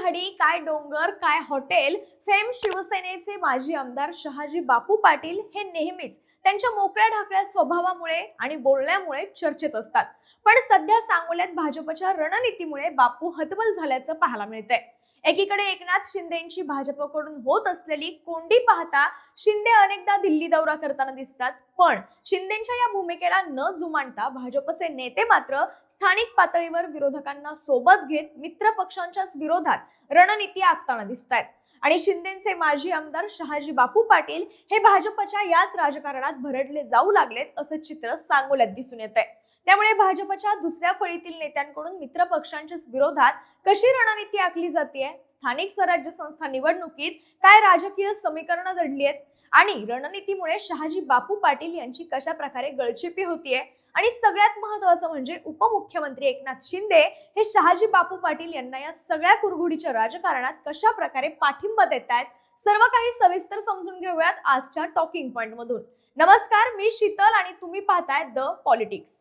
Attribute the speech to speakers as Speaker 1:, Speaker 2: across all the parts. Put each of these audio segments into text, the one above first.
Speaker 1: झाडी काय डोंगर काय हॉटेल फेम शिवसेनेचे माजी आमदार शहाजी बापू पाटील हे नेहमीच त्यांच्या मोकळ्या ढाकळ्या स्वभावामुळे आणि बोलण्यामुळे चर्चेत असतात. पण सध्या सांगोल्यात भाजपच्या रणनीतीमुळे बापू हतबल झाल्याचं पाहायला मिळतंय. एकीकडे एकनाथ शिंदेची भाजपकडून होत असलेली कोंडी पाहता शिंदे अनेकदा दिल्ली दौरा करताना दिसतात. पण शिंदेच्या या भूमिकेला न जुमानता भाजपचे नेते मात्र स्थानिक पातळीवर विरोधकांना सोबत घेत मित्र पक्षांच्याच विरोधात रणनीती आखताना दिसत आहेत आणि शिंदेचे माजी आमदार शहाजी बापू पाटील हे भाजपच्या याच राजकारणात भरडले जाऊ लागलेत असं चित्र सांगोल्यात दिसून येत आहे त्यामुळे भाजपच्या दुसऱ्या फळीतील नेत्यांकडून मित्र पक्षांच्या विरोधात कशी रणनीती आखली जाते स्थानिक स्वराज्य संस्था निवडणुकीत काय राजकीय समीकरणं घडली आहेत? आणि रणनीतीमुळे शहाजी बापू पाटील यांची कशा प्रकारे गळचेपी होतीये? आणि सगळ्यात महत्वाचं म्हणजे उपमुख्यमंत्री एकनाथ शिंदे हे शहाजी बापू पाटील यांना या सगळ्या कुरघुडीच्या राजकारणात कशा प्रकारे पाठिंबा देत आहेत सर्व काही सविस्तर समजून घेऊयात आजच्या टॉकिंग पॉइंट मधून नमस्कार मी शीतल आणि तुम्ही पाहताय द पॉलिटिक्स.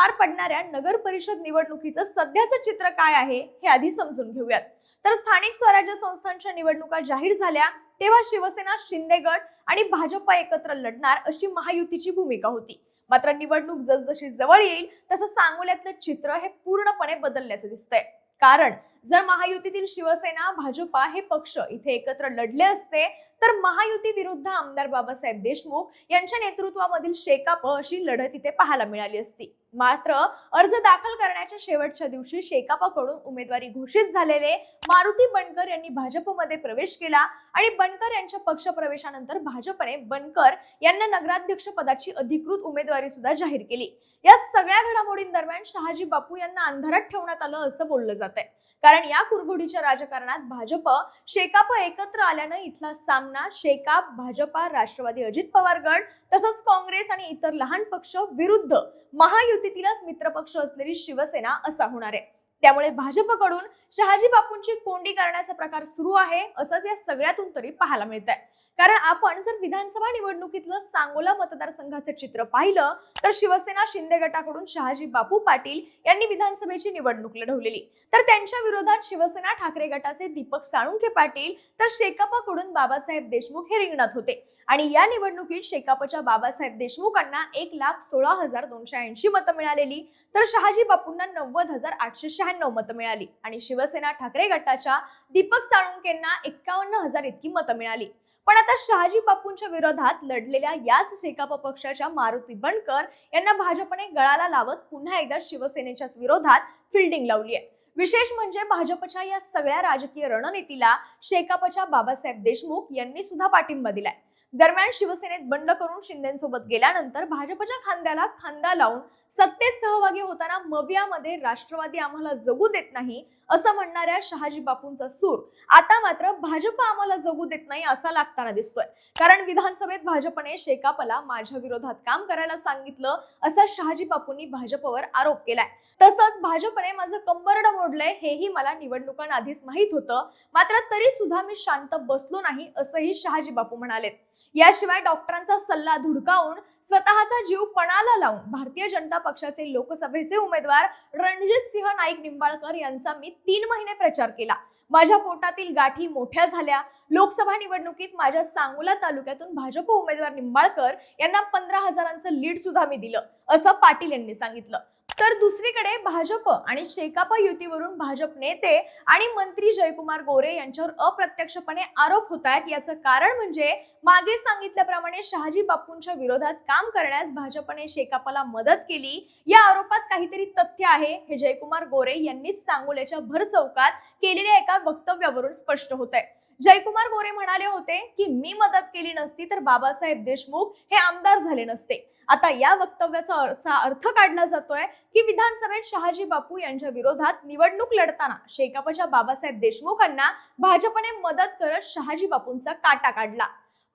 Speaker 1: पार पडणाऱ्या नगर परिषद निवडणुकीचं सध्याचं चित्र काय आहे हे आधी समजून घेऊयात. तर स्थानिक स्वराज्य संस्थांच्या निवडणुका जाहीर झाल्या तेव्हा शिवसेना शिंदे गट आणि भाजपा एकत्र लढणार अशी महायुतीची भूमिका होती. मात्र निवडणूक जसजशी जवळ येईल तसं सांगोल्यातलं चित्र हे पूर्णपणे बदलल्याचं दिसतंय. कारण जर महायुतीतील शिवसेना भाजपा हे पक्ष इथे एकत्र लढले असते तर महायुती विरुद्ध आमदार बाबासाहेब देशमुख यांच्या नेतृत्वामधील शेकाप अशी लढत इथे पाहायला मिळाली असती. मात्र अर्ज दाखल करण्याच्या शेवटच्या दिवशी शेकापाकडून उमेदवारी घोषित झालेले मारुती बनकर यांनी भाजपमध्ये प्रवेश केला आणि बनकर यांच्या पक्ष प्रवेशानंतर भाजपने बनकर यांना नगराध्यक्ष पदाची अधिकृत उमेदवारी सुद्धा जाहीर केली. या सगळ्या घडामोडींदरम्यान शहाजी बापू यांना अंधारात ठेवण्यात आलं असं बोललं जात आहे कारण या कुरघोडीच्या राजकारणात भाजप शेकाप एकत्र आल्यानं इथला सामना शेकाप भाजपा राष्ट्रवादी अजित पवार गट तसंच काँग्रेस आणि इतर लहान पक्ष विरुद्ध महायुतीतीलच मित्रपक्ष असलेली शिवसेना असा होणार आहे. त्यामुळे भाजपकडून शहाजी बापूंची कोंडी करण्याचा प्रकार सुरू आहे असंच या सगळ्यातून तरी पाहायला मिळत आहे कारण आपण जर विधानसभा निवडणुकीतलं सांगोला मतदारसंघाचं चित्र पाहिलं तर शिवसेना शिंदे गटाकडून शहाजी बापू पाटील यांनी विधानसभेची निवडणूक लढवलेली. तर त्यांच्या विरोधात शिवसेना ठाकरे गटाचे दीपक साळुंखे पाटील तर शेकापाकडून बाबासाहेब देशमुख हे रिंगणात होते. आणि या निवडणुकीत शेकापच्या बाबासाहेब देशमुखांना एक लाख सोळा हजार दोनशे ऐंशी मतं मिळालेली तर शहाजी बापूंना नव्वद हजार आठशे शहाण्णव मतं मिळाली. आणि शिवसेना ठाकरे गटाच्या दीपक साळुंकेंना एक्कावन्न हजार इतकी मतं मिळाली. पण आता शहाजी बापूंच्या विरोधात लढलेल्या याच शेकाप पक्षाच्या मारुती बनकर यांना भाजपने गळाला लावत पुन्हा एकदा शिवसेनेच्याच विरोधात फिल्डिंग लावली आहे विशेष म्हणजे भाजपच्या या सगळ्या राजकीय रणनीतीला शेकापच्या बाबासाहेब देशमुख यांनी सुद्धा पाठिंबा दिलाय. दरम्यान शिवसेनेत बंड करून शिंदेसोबत गेल्यानंतर भाजपच्या खांद्याला खांदा लावून सत्तेत सहभागी होताना मवियामध्ये राष्ट्रवादी आम्हाला जगू देत नाही असं म्हणणाऱ्या शहाजी बापूंचा सूर. आता मात्र भाजप आम्हाला जगू देत नाही असा लागताना दिसतोय. कारण विधानसभेत भाजपने शेकापला माझ्या विरोधात काम करायला सांगितलं असा शहाजी बापूंनी भाजपवर आरोप केलाय. तसंच भाजपने माझं कंबरड मोडलंय हेही मला निवडणुकांआधीच माहीत होतं. मात्र तरी सुद्धा मी शांत बसलो नाही असंही शहाजी बापू म्हणालेत. याशिवाय डॉक्टरांचा सल्ला धुडकावून स्वतःचा जीव पणाला लावून भारतीय जनता पक्षाचे लोकसभेचे उमेदवार रणजित सिंह नाईक निंबाळकर यांचा मी तीन महिने प्रचार केला. माझ्या पोटातील गाठी मोठ्या झाल्या. लोकसभा निवडणुकीत माझ्या सांगोला तालुक्यातून भाजप उमेदवार निंबाळकर यांना पंधरा हजारांचं लीड सुद्धा मी दिलं असं पाटील यांनी सांगितलं. तर दुसरीकडे भाजप आणि शेकाप युतीवरून भाजप नेते आणि मंत्री जयकुमार गोरे यांच्यावर अप्रत्यक्षपणे आरोप होत आहेत. याचं कारण म्हणजे मागे सांगितल्याप्रमाणे शहाजी बापूंच्या विरोधात काम करण्यास भाजपने शेकापाला मदत केली. या आरोपात काहीतरी तथ्य आहे हे जयकुमार गोरे यांनी सांगोल्याच्या भर चौकात केलेल्या एका वक्तव्यावरून स्पष्ट होत आहे जयकुमार गोरे म्हणाले होते की मी मदत केली नसती तर बाबासाहेब देशमुख हे आमदार झाले नसते. आता या वक्तव्याचा असा अर्थ काढला जातोय की विधानसभेत शहाजी बापू यांच्या विरोधात निवडणूक लढताना शेकापच्या बाबासाहेब देशमुखांना भाजपने मदत करत शहाजी बापूंचा काटा काढला.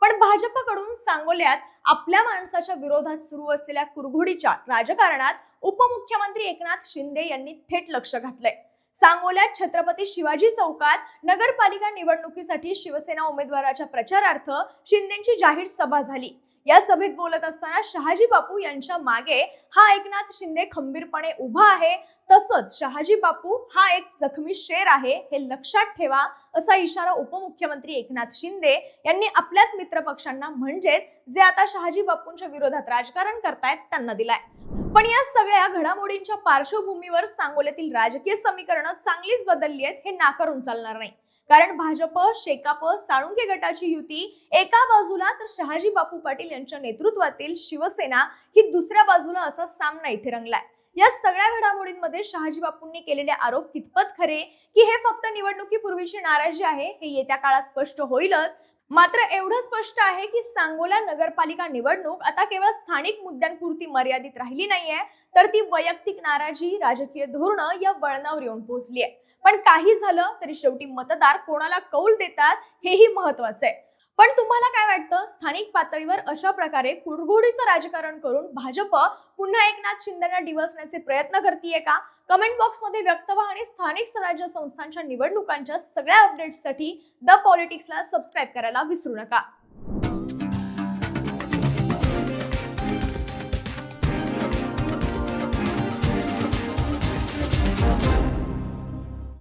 Speaker 1: पण भाजपकडून सांगोल्यात आपल्या माणसाच्या विरोधात सुरू असलेल्या कुरघोडीच्या राजकारणात उपमुख्यमंत्री एकनाथ शिंदे यांनी थेट लक्ष घातलंय. सांगोल्यात छत्रपती शिवाजी चौकात नगरपालिका निवडणुकीसाठी शिवसेना उमेदवाराच्या प्रचारार्थ शिंदेची जाहीर सभा झाली. या सभेत बोलत असताना शहाजी बापू यांच्या मागे हा एकनाथ शिंदे खंबीरपणे उभा आहे. तसंच शहाजी बापू हा एक जखमी शेर आहे. हे लक्षात ठेवा. असा इशारा उपमुख्यमंत्री एकनाथ शिंदे यांनी आपल्याच मित्रपक्षांना म्हणजेच जे आता शहाजी बापूंच्या विरोधात राजकारण करतायत त्यांना दिलाय. पण या सगळ्या घडामोडींच्या पार्श्वभूमीवर सांगोल्यातील राजकीय समीकरणं चांगलीच बदलली आहेत हे नाकारून चालणार नाही. कारण भाजप शेकाप साळुंके गटाची युती एका बाजूला तर शहाजी बापू पाटील यांच्या नेतृत्वातील शिवसेना ही दुसऱ्या बाजूला असा सामना इथे रंगलाय. या सगळ्या घडामोडींमध्ये शहाजी बापूंनी केलेले आरोप कितपत खरे की हे फक्त निवडणुकीपूर्वीची नाराजी आहे हे येत्या काळात स्पष्ट होईलच. मात्र एवढं स्पष्ट आहे की सांगोला नगरपालिका निवडणूक आता केवळ स्थानिक मुद्द्यांपुरती मर्यादित राहिली नाहीये तर ती वैयक्तिक नाराजी राजकीय धोरणं या वळणावर येऊन पोहोचली आहे पण काही झालं तरी शेवटी मतदार कोणाला कौल देतात हेही महत्वाचं आहे. पण तुम्हाला काय वाटतं? स्थानिक पातळीवर अशा प्रकारे कुडघुडीचं राजकारण करून भाजप पुन्हा एकनाथ शिंदेना डिवचण्याचे प्रयत्न करतीये का? कमेंट बॉक्समध्ये व्यक्त व्हा आणि स्थानिक स्वराज्य संस्थांच्या निवडणुकांच्या सगळ्या अपडेट्ससाठी द पॉलिटिक्सला सबस्क्राईब करायला विसरू नका.